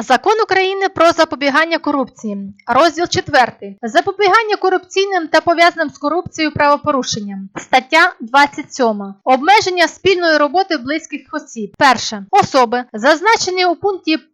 Закон України про запобігання корупції. Розділ 4. Запобігання корупційним та пов'язаним з корупцією правопорушенням. Стаття 27. Обмеження спільної роботи близьких осіб. Перше. Особи, зазначені у пункті 1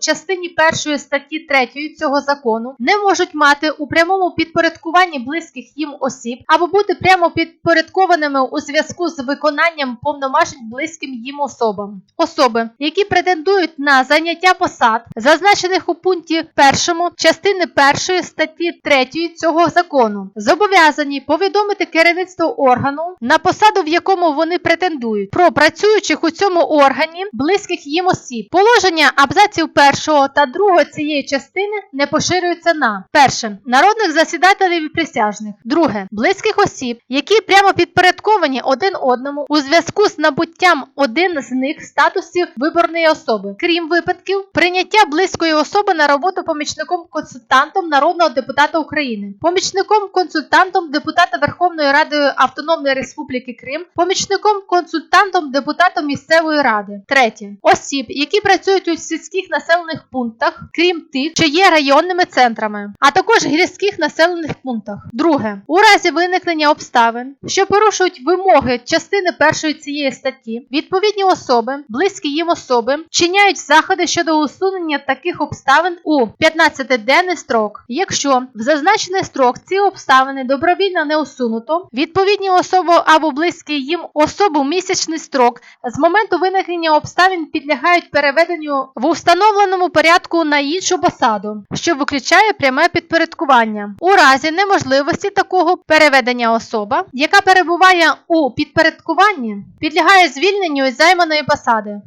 частині 1 статті 3 цього закону, не можуть мати у прямому підпорядкуванні близьких їм осіб або бути прямо підпорядкованими у зв'язку з виконанням повноважень близьким їм особам. Особи, які претендують на заняття посад, зазначених у пункті 1 частини 1 статті 3 цього закону, зобов'язані повідомити керівництво органу, на посаду в якому вони претендують, про працюючих у цьому органі близьких їм осіб. Положення абзаців 1 та 2 цієї частини не поширюються на перше народних засідателів і присяжних, друге близьких осіб, які прямо підпорядковані один одному у зв'язку з набуттям один з них статусів виборної особи, крім випадків прийняття близької особи на роботу помічником-консультантом народного депутата України, помічником-консультантом депутата Верховної Ради Автономної Республіки Крим, помічником-консультантом депутата місцевої ради. Третє осіб, які працюють у сільських населених пунктах, крім тих, що є районними центрами, а також гірських населених пунктах. Друге, у разі виникнення обставин, що порушують вимоги частини першої цієї статті, відповідні особи, близькі їм особи, вчиняють заходи щодо усунення таких обставин у 15-денний строк. Якщо в зазначений строк ці обставини добровільно не усунуто, відповідні особи або близькі їм особи в місячний строк з моменту виникнення обставин підлягають переведенню в установленому порядку на іншу посаду, що виключає пряме підпорядкування. У разі неможливості такого переведення особа, яка перебуває у підпорядкуванні, підлягає звільненню із займаної посади.